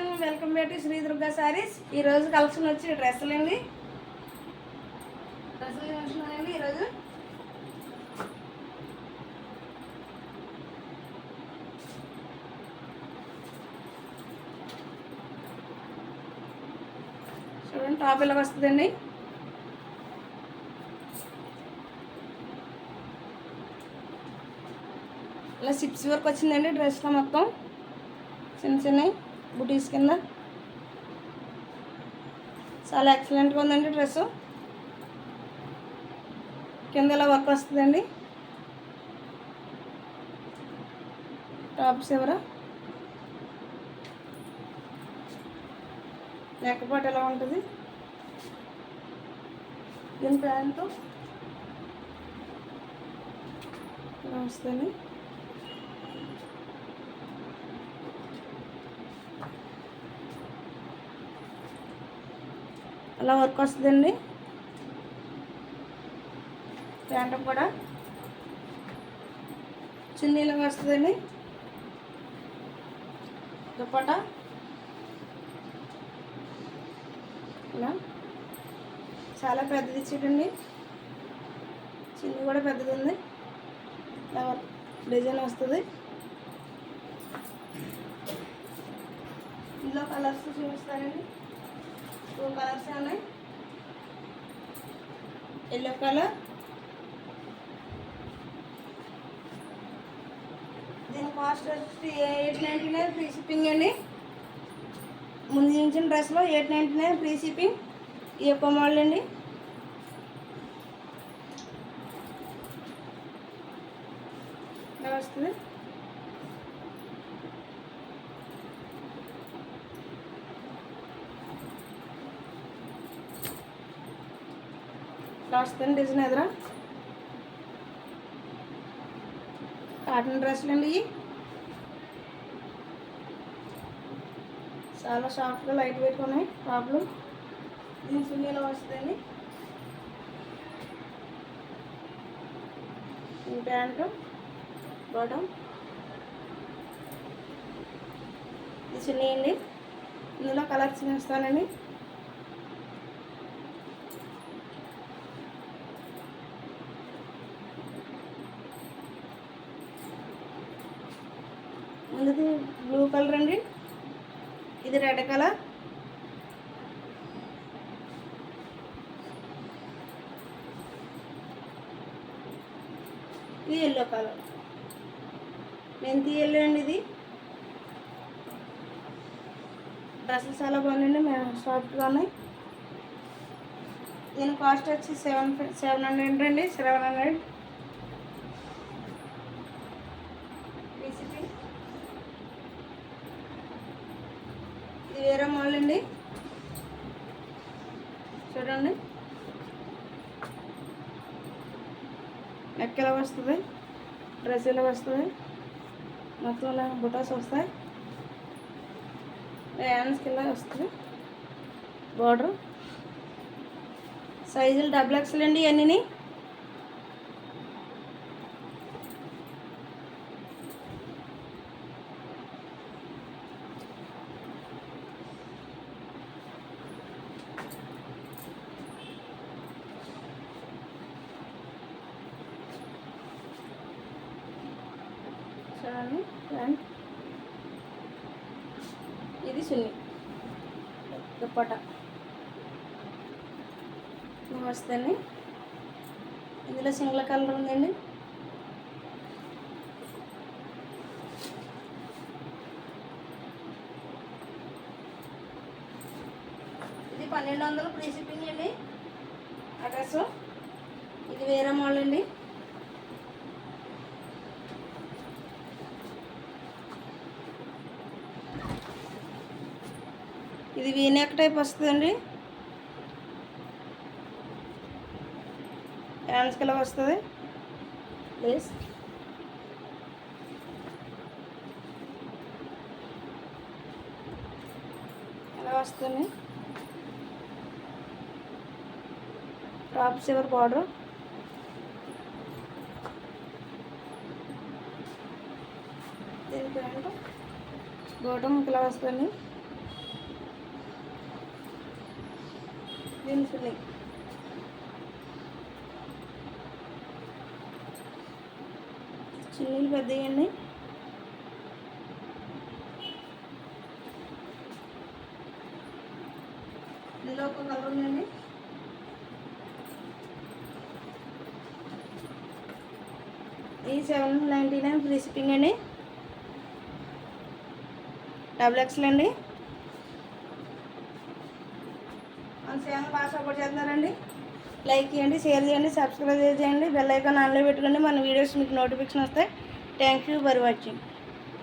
Welcome back to Sri Durga sarees ఈ రోజు collection వచ్చి డ్రెస్సులు అండి. డ్రెస్సులు చూస్తున్నానండి ఈరోజు చూడండి టాప్ ఇలాగ వస్తుందండి. ఇలా సిప్స్ వరకు వచ్చిందండి డ్రెస్లో మొత్తం. చిన్న చిన్నవి. బుటీస్ కింద. చాలా ఎక్సలెంట్గా ఉందండి డ్రెస్ కింద ఇలా వర్క్ వస్తుందండి. టాప్స్ ఎవరా? నెక్కపాటు ఎలా ఉంటుంది? దీని ప్యాంటు వస్తుంది? అలా వర్క్ వస్తుందండి. ప్యాంట్ కూడా చున్నీలా వస్తుందండి. దుప్పట? ఇలా చాలా పెద్దది ఇచ్చేటండి చిన్ని కూడా పెద్దది ఉంది ఇలా డిజైన్ వస్తుంది. ఇందులో కలర్స్ చూపిస్తానండి. టూ కలర్స్ ఉన్నాయి ఎల్లో కలర్ దీని కాస్ట్ వచ్చి eight ninety nine free shipping అండి. ముందు ఇచ్చిన డ్రెస్లో eight ninety nine free shipping ఈ యొక్క మోడల్ అండి. నమస్తే వస్తుంది? ఇలా డిజైన్ ఎదురా? కాటన్ డ్రెస్సులు అండి చాలా సాఫ్ట్గా లైట్ వెయిట్ ఉన్నాయి టాప్లు దీని సున్నీలో వస్తుందండి? ఈ ప్యాంటు బాటమ్. ఇది చున్నీ అండి. ఇందులో కలర్స్ ఇస్తానండి ముందుది బ్లూ కలర్ అండి. ఇది రెడ్ కలర్ ఇది ఎల్లో కలర్ మెంతి ఎల్లో అండి ఇది. డ్రెస్సులు చాలా బాగున్నాయండి. మేము సాఫ్ట్గా ఉన్నాయి. దీని కాస్ట్ వచ్చి సెవెన్ సెవెన్ హండ్రెడ్ అండి. సెవెన్ హండ్రెడ్ ఇది వేరే మోడల్ అండి చూడండి. నెక్ ఎలా వస్తుంది? డ్రెస్ ఎలా వస్తుంది? మొత్తం ఇలా బుటాస్ వస్తాయి? హ్యాండ్స్కి ఇలా వస్తుంది? బార్డర్? సైజులు డబుల్ ఎక్స్ఎల్ అండి ఇవన్నీ చూడండి ప్యాంట్ ఇది సున్ని. దుప్పట. వస్తుంది ఇందులో సింగిల్ కలర్ ఉందండి. ఇది పన్నెండు వందలు ప్రీసిపింగ్ అండి. అడ్రస్. ఇది వేరే మోడల్ అండి. ఇది వీనెక్ టైప్ వస్తుందండి. హ్యాండ్స్కి ఇలా వస్తుంది? ప్లీజ్ ఎలా వస్తుంది? టాప్ సివర్ బార్డర్? దీని ప్యాంట్ బాటమ్ ఇలా వస్తుంది? జీన్స్ ఉన్నాయి చిన్నీళ్ళు పెద్దయండి ఇందులో ఒక కలర్ ఉందండి. ఈ seven ninety nine free shipping అండి. డబుల్ ఎక్స్ఎల్ అండి మన ఛానల్ బాగా సపోర్ట్ చేస్తున్నారండి. లైక్ చేయండి షేర్ చేయండి సబ్స్క్రైబ్ చేయండి. బెల్ ఐకాన్ ఆన్లో పెట్టుకోండి. మన వీడియోస్ మీకు నోటిఫికేషన్ వస్తాయి. Thank you for watching